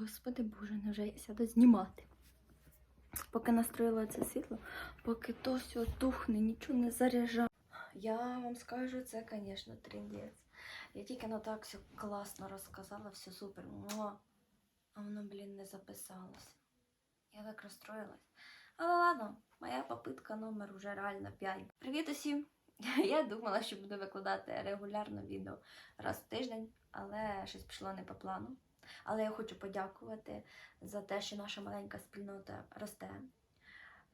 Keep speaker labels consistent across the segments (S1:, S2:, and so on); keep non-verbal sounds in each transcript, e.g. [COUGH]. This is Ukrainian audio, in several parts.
S1: Господи Боже, невже я сяду знімати? Поки настроїла це світло, поки то все тухне, нічого не заряджає. Я вам скажу, це, звісно, трендець. Я тільки на так все класно розказала, все супер. Муа. А воно, блін, не записалося. Я так розстроїлась. Але ладно, моя попитка номер уже реально 5. Привіт усім! [LAUGHS] Я думала, що буду викладати регулярно відео раз в тиждень, але щось пішло не по плану. Але я хочу подякувати за те, що наша маленька спільнота росте.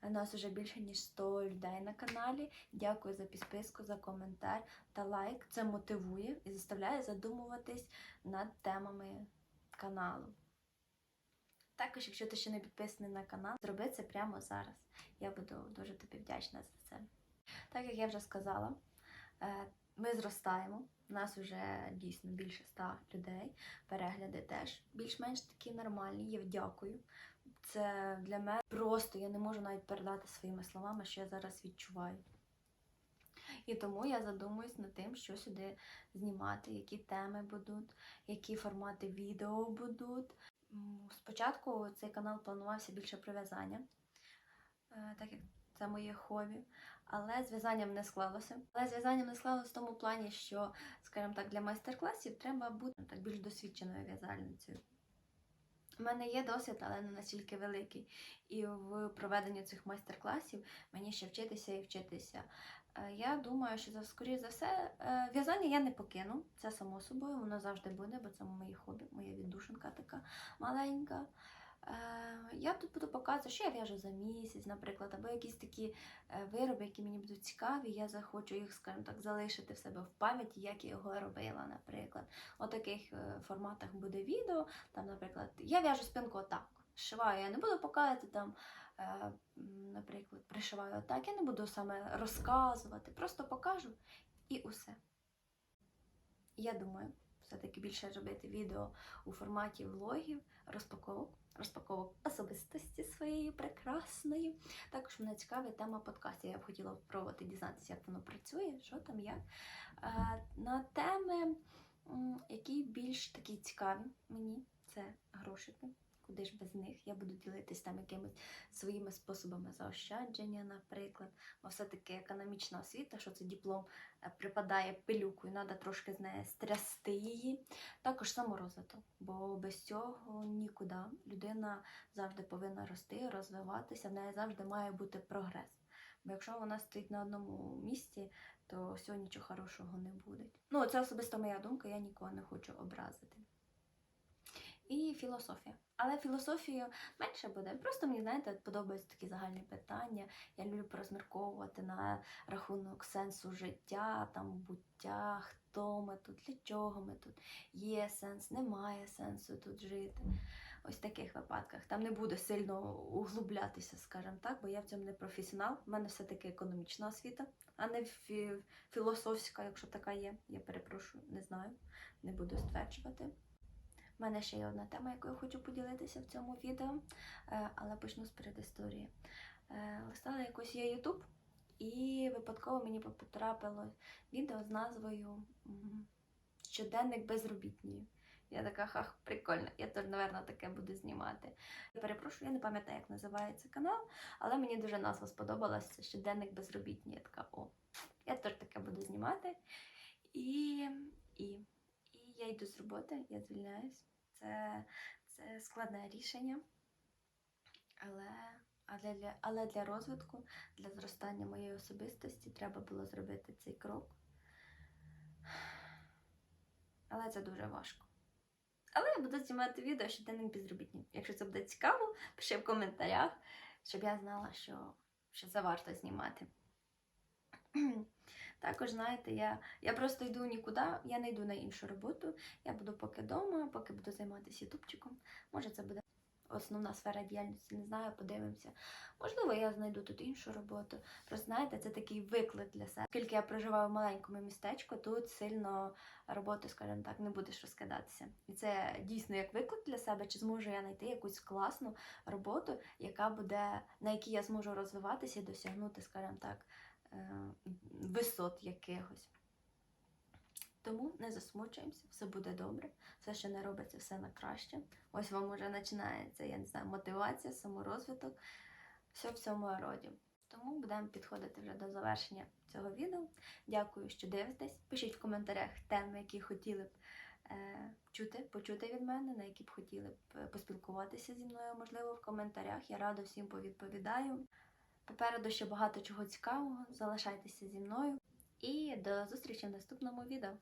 S1: Нас вже більше ніж 100 людей на каналі. Дякую за підписку, за коментар та лайк. Це мотивує і заставляє задумуватись над темами каналу. Також, якщо ти ще не підписаний на канал, зроби це прямо зараз. Я буду дуже тобі вдячна за це. Так як я вже сказала, е, ми зростаємо. У нас вже дійсно більше 100 людей. Перегляди теж більш-менш такі нормальні. Я дякую. Це для мене просто я не можу навіть передати своїми словами, що я зараз відчуваю. І тому я задумуюсь над тим, що сюди знімати, які теми будуть, які формати відео будуть. Спочатку цей канал планувався більше про в'язання, е, так як це моє хобі. Але з в'язанням не склалося. Але з в'язанням не склалося в тому плані, що, скажімо так, для майстер-класів треба бути ну, так більш досвідченою в'язальницею. У мене є досвід, але не настільки великий. І в проведенні цих майстер-класів мені ще вчитися і вчитися. Е, Я думаю, що за скоріш за все, е, в'язання я не покину. Це само собою, воно завжди буде, бо це моє хобі, моя віддушинка така маленька. Е, Я тут буду показувати, що я в'яжу за місяць, наприклад, або якісь такі е, вироби, які мені будуть цікаві. Я захочу їх, скажімо так, залишити в себе в пам'яті, як я його робила, наприклад. У таких е, форматах буде відео. Там, наприклад, я в'яжу спинку отак. Шиваю, я не буду показувати там, наприклад, пришиваю отак. Я не буду саме розказувати, просто покажу і усе. Я думаю, все-таки більше робити відео у форматі влогів, розпаковок, розпаковок особистості своєї прекрасної. Також мене цікавить тема подкастів. Я б хотіла спробувати дізнатися, як воно працює, що там, як. Е, На теми, які більш такі цікаві мені, це грошики. Куди ж без них? Я буду ділитись там якимись своїми способами заощадження, наприклад. Бо все-таки економічна освіта, що це диплом е, припадає пилюкою, треба трошки з неї стрясти її. Також саморозвиток, бо без цього нікуди. Людина завжди повинна рости, розвиватися, в неї завжди має бути прогрес. Бо якщо вона стоїть на одному місці, то всього нічого хорошого не буде. Ну, це особисто моя думка, я нікого не хочу образити. І філософія. Але філософію менше буде. Просто мені, знаєте, подобаються такі загальні питання. Я люблю порозмірковувати на рахунок сенсу життя, там буття, хто ми тут, для чого ми тут, є сенс, немає сенсу тут жити. Ось в таких випадках. Там не буде сильно углублятися, скажімо так, бо я в цьому не професіонал. У мене все-таки економічна освіта, а не фі- філософська, якщо така є. Я перепрошую, не знаю, не буду стверджувати. У мене ще є одна тема, якою хочу поділитися в цьому відео, е, але почну з передісторії. Е, Листала якось я Ютуб, і випадково мені потрапило відео з назвою Щоденник безробітної. Я така, хах, прикольно, я теж, напевно, таке буду знімати. Перепрошую, я не пам'ятаю, як називається канал, але мені дуже назва сподобалася щоденник безробітні. Я така, о, я теж таке буду знімати. І, і я йду з роботи, я звільняюсь. Це, це складне рішення. Але, але, для, але для розвитку, для зростання моєї особистості треба було зробити цей крок. Але це дуже важко. Але я буду знімати відео щоденник безробітні. Якщо це буде цікаво, пиши в коментарях, щоб я знала, що, що це варто знімати. Також, знаєте, я, я просто йду нікуди, я не йду на іншу роботу. Я буду поки вдома, поки буду займатися ютубчиком. Може, це буде основна сфера діяльності, не знаю, подивимося. Можливо, я знайду тут іншу роботу. Просто знаєте, це такий виклик для себе. Оскільки я проживаю в маленькому містечку, тут сильно роботи, скажімо так, не будеш розкидатися. І це дійсно як виклик для себе, чи зможу я знайти якусь класну роботу, яка буде, на якій я зможу розвиватися і досягнути, скажімо так, висот якихось. Тому не засмучуємося, все буде добре, все, що не робиться, все на краще. Ось вам уже починається, я не знаю, мотивація, саморозвиток, все в цьому роді. Тому будемо підходити вже до завершення цього відео. Дякую, що дивитесь. Пишіть в коментарях теми, які хотіли б е, чути, почути від мене, на які б хотіли б е, поспілкуватися зі мною, можливо, в коментарях. Я радо всім повідповідаю. Попереду ще багато чого цікавого. Залишайтеся зі мною. І до зустрічі в наступному відео.